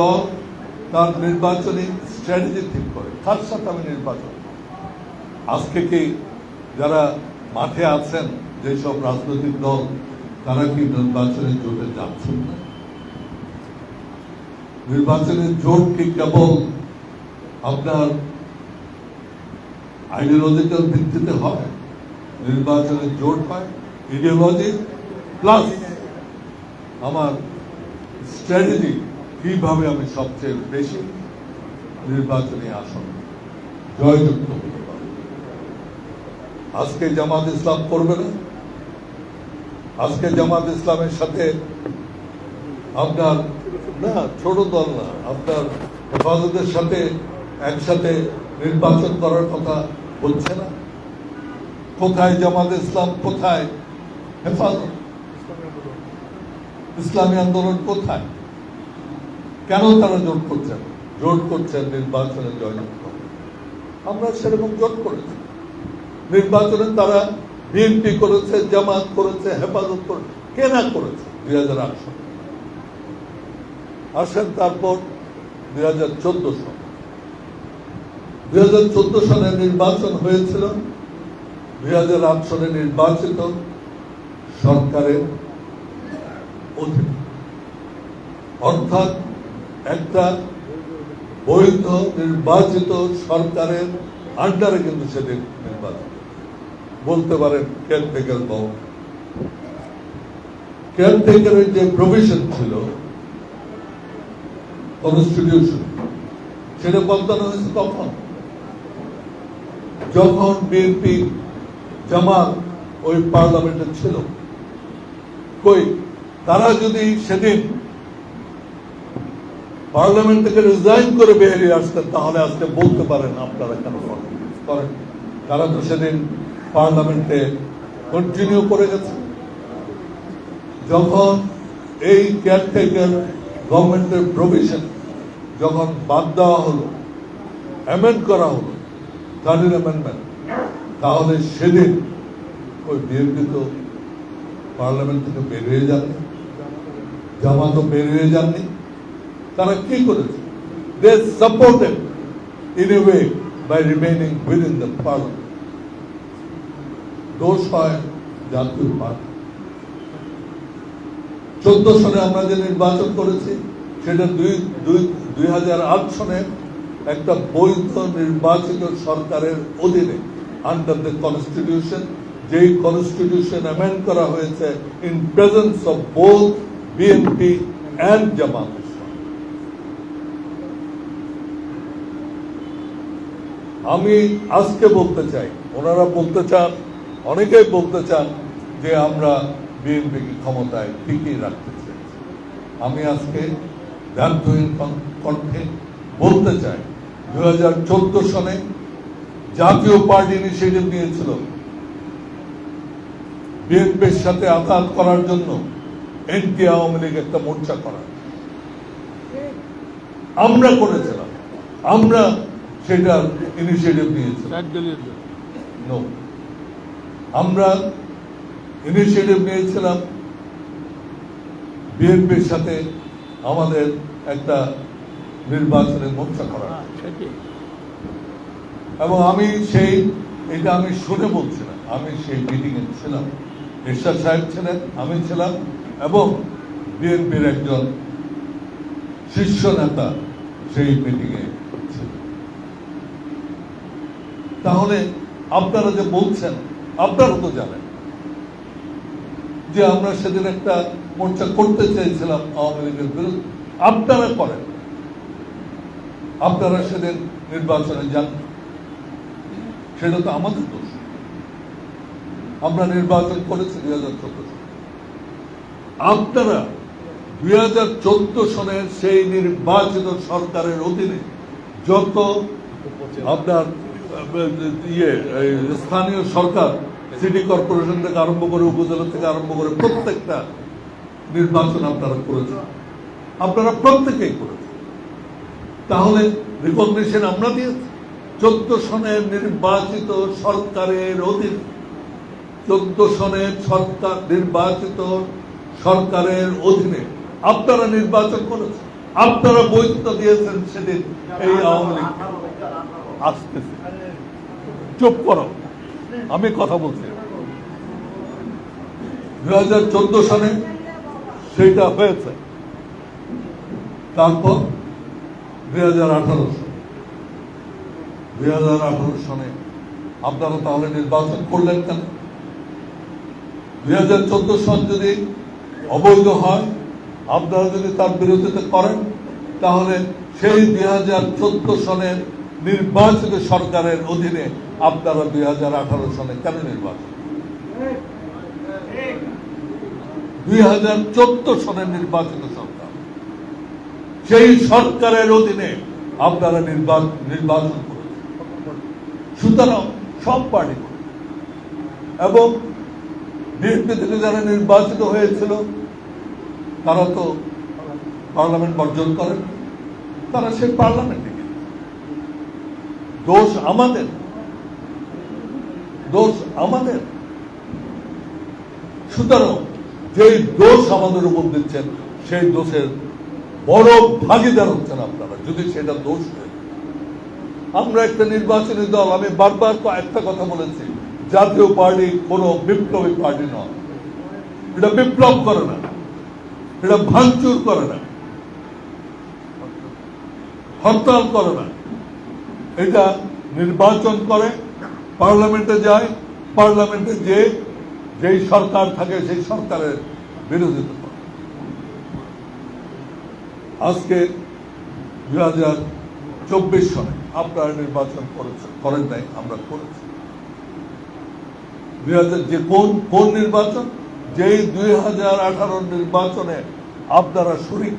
দল তার নির্বাচনী স্ট্র্যাটেজি ঠিক করে। তার সাথে আমি নির্বাচন করি। আজকে কি যারা মাঠে আছেন, যেসব রাজনৈতিক দল, তারা কি নির্বাচনে জোটে যাচ্ছেন না? নির্বাচনের জোট কি কেবল আপনার আইডিওলজিক্যাল ভিত্তিতে হয়? নির্বাচনের জোট হয়? ইডিওলজি প্লাস আমার স্ট্র্যাটেজি কীভাবে আমি সবচেয়ে বেশি নির্বাচনী আসন জয়যুক্ত হতে পারব আজকে জামাত ইসলাম করবে না? আজকে জামাত ইসলামের সাথে আপনার, না, ছোট দল না, আপনার হেফাজতের সাথে একসাথে নির্বাচন করার কথা বলছে না? কোথায় জামাত ইসলাম, কোথায় হেফাজত? ইসলামী আন্দোলন কোথায়? কেন তারা জোট করছেন জোট করছেন নির্বাচনে জয়যুক্ত। আমরা সেরকম জোট করেছি। নির্বাচনে তারা বিএনপি করেছে, জামাত করেছে, হেফাজত করেছে। কেনা করেছে? দুই হাজার আট সালে। আসেন তারপর দুই হাজার চোদ্দ সাল। দুই হাজার চোদ্দ সালে নির্বাচন হয়েছিল। দুই হাজার আট সালে নির্বাচিত সরকারের অধীন। অর্থাৎ একটা বৈধ নির্বাচিত সরকারের আন্ডারে কিন্তু সেদিন নির্বাচন। বলতে পারেন কেয়ারটেকার ভবন কেয়ারটেকারের যে প্রভিশন ছিল কনস্টিটিউশন সেটা বদলানো হয়েছে তখন। যখন বিএনপি জামাত ওই পার্লামেন্টে ছিল, কই? তারা যদি সেদিন পার্লামেন্ট থেকে রিজাইন করে বেরিয়ে আসতেন, তাহলে আজকে বলতে পারেন আপনারা কেন করেন তারা তো সেদিন পার্লামেন্টে কন্টিনিউ করে গেছে। যখন এই কেয়ারটেকার গভর্নমেন্টের প্রভিশন যখন বাদ দেওয়া হলো অ্যামেন্ড করা হলো থার্টিন অ্যামেন্ডমেন্ট তাহলে সেদিন ওই বিএনপি তো পার্লামেন্ট থেকে বেরিয়ে যাননি, জামাতও বেরিয়ে যাননি। তারা কি করেছে? They supported in a way by remaining within the parliament দোষ হয় জাতীয় পার্টি। চোদ্দ সনে আমরা যে নির্বাচন করেছি, সেটা দুই দুই দুই হাজার আট সনে একটা বৈধ নির্বাচিত সরকারের অধীনে আন্ডার দ্য কনস্টিটিউশন যেই কনস্টিটিউশন অ্যামেন্ড করা হয়েছে in presence of both BNP and Jamaat Islam আমি আজকে বলতে চাই, ওনারা বলতে চান, অনেকেই বলতে চান যে আমরা বিএনপিকে ক্ষমতায় টিকিয়ে রাখতে চাই আমি আজকে ধ্যানহীন কণ্ঠে বলতে চাই দু হাজার চোদ্দ সনে জাতীয় পার্টি ইনিশিয়েটিভ নিয়েছিল। বিএনপির সাথে আঘাত করার জন্য এনটি আওয়ামী লীগ একটা মোর্চা করা। আমরা করেছিলাম। আমরা সেটার ইনিশিয়েটিভ নিয়েছিলাম এক দলীয় নো আমরা ইনিশিয়েটিভ নিয়েছিলাম বিএনপির সাথে আমাদের একটা নির্বাচনের মোর্চা করা হ্যাঁ, এবং আমি সেই এটা আমি শুনে বলছি না আমি সেই মিটিংয়ে ছিলাম। এরশাদ সাহেব ছিলেন আমি ছিলাম এবং বিএনপির একজন শীর্ষ নেতা সেই মিটিংয়ে ছিলেন তাহলে আপনারা যে বলছেন, আপনারা তো জানেন যে আমরা সেদিন একটা মোর্চা করতে চেয়েছিলাম আওয়ামী লীগের বিরুদ্ধে। আপনারা করেন। আপনারা সেদিন নির্বাচনে যান। সেটা তো আমাদের দোষ। আমরা নির্বাচন করেছি দুই হাজার চোদ্দ আপনারা দুই হাজার চোদ্দ সনের সেই নির্বাচিত সরকারের অধীনে যত আপনার ইয়ে স্থানীয় সরকার, সিটি কর্পোরেশন থেকে আরম্ভ করে, উপজেলা থেকে আরম্ভ করে প্রত্যেকটা নির্বাচন আপনারা করেছেন। আপনারা প্রত্যেকেই করেছেন। তাহলে রিকগনিশন আমরা দিয়েছি। চোদ্দ সনের নির্বাচিত সরকারের অধীনে, চোদ্দ সনের সরকার, নির্বাচিত সরকারের অধীনে আপনারা নির্বাচন করেছেন। আপনারা বৈধতা দিয়েছেন সেদিন এই আওয়ামী লীগ। আসতেছে। চুপ করো। আমি কথা বলছি। দুই হাজার চোদ্দ সালে সেইটা হয়েছে। তারপর দুই হাজার আঠারো দুই হাজার আঠারো সালে আপনারা তাহলে নির্বাচন করলেন কেন? দুই হাজার চোদ্দ সাল যদি অবৈধ হয়, আপনারা যদি তার বিরোধিতা করেন, তাহলে সেই দুই হাজার চোদ্দ সনের নির্বাচিত সরকারের অধীনে আপনারা দুই হাজার আঠারো সালে কেন নির্বাচন দুই হাজার চোদ্দ সনের নির্বাচিত সরকার। সেই সরকারের অধীনে আপনারা নির্বাচন নির্বাচন করেছেন। সুতরাং সব পার্টি। এবং বিএনপি থেকে যারা নির্বাচিত হয়েছিল, তারা তো পার্লামেন্ট বর্জন করেন। তারা সেই পার্লামেন্টে। দোষ আমাদের। দোষ আমাদের। সুতরাং যেই দোষ আমাদের উপর দিচ্ছেন, সেই দোষের বড় ভাগিদার হচ্ছেন আপনারা, যদি সেটা দোষ আমরা একটা নির্বাচনী দল, আমি বারবার একটা কথা বলেছি, জাতীয় পার্টি কোনো বিপ্লবী পার্টি নয়। এটা বিপ্লব করে না। এটা ভাঙচুর করে না। হরতাল করে না। এটা নির্বাচন করে, পার্লামেন্টে যায়, পার্লামেন্টে যে, যেই সরকার থাকে সেই সরকারের বিরোধিতা করে। আজকে দুই হাজার চব্বিশ সনে আপনারা নির্বাচন করেছেন, করেন নাই, আমরা করেছি। দুই হাজার যে কোন কোন নির্বাচন? যেই দুই হাজার আঠারো নির্বাচনে আপনারা শরিক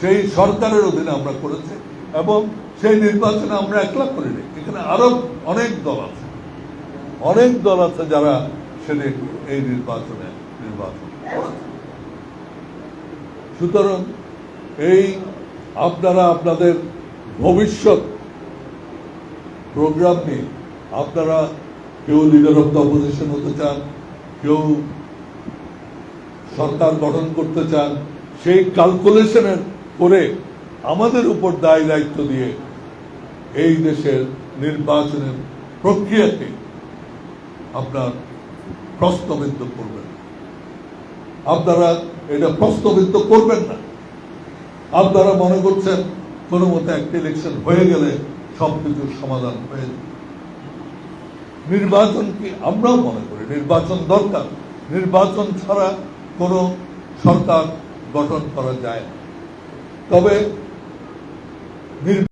সেই সরকারের অধীনে আমরা করেছি। এবং সেই নির্বাচনে আমরা একলা করিনি এখানে আরও অনেক দল আছে। অনেক দল আছে যারা সেদিন এই নির্বাচনে নির্বাচন সুতরাং এই আপনারা আপনাদের ভবিষ্যৎ প্রোগ্রাম নিয়ে আপনারা কেউ লিডার অফ দ্য অপোজিশন হতে চান, কেউ সরকার গঠন করতে চান, সেই ক্যালকুলেশনের করে আমাদের উপর দায় দায়িত্ব দিয়ে এই দেশের নির্বাচনের প্রক্রিয়াকে আপনার প্রশ্নবিদ্ধ করবেন। আপনারা এটা প্রশ্নবিদ্ধ করবেন না। আপনারা মনে করছেন কোনো মতে একটা ইলেকশন হয়ে গেলে সবকিছুর সমাধান হয়ে যাবে। নির্বাচন কি আমরাও মনে করি, নির্বাচন দরকার। নির্বাচন ছাড়া কোনো সরকার গঠন করা যায় না। তবে 늘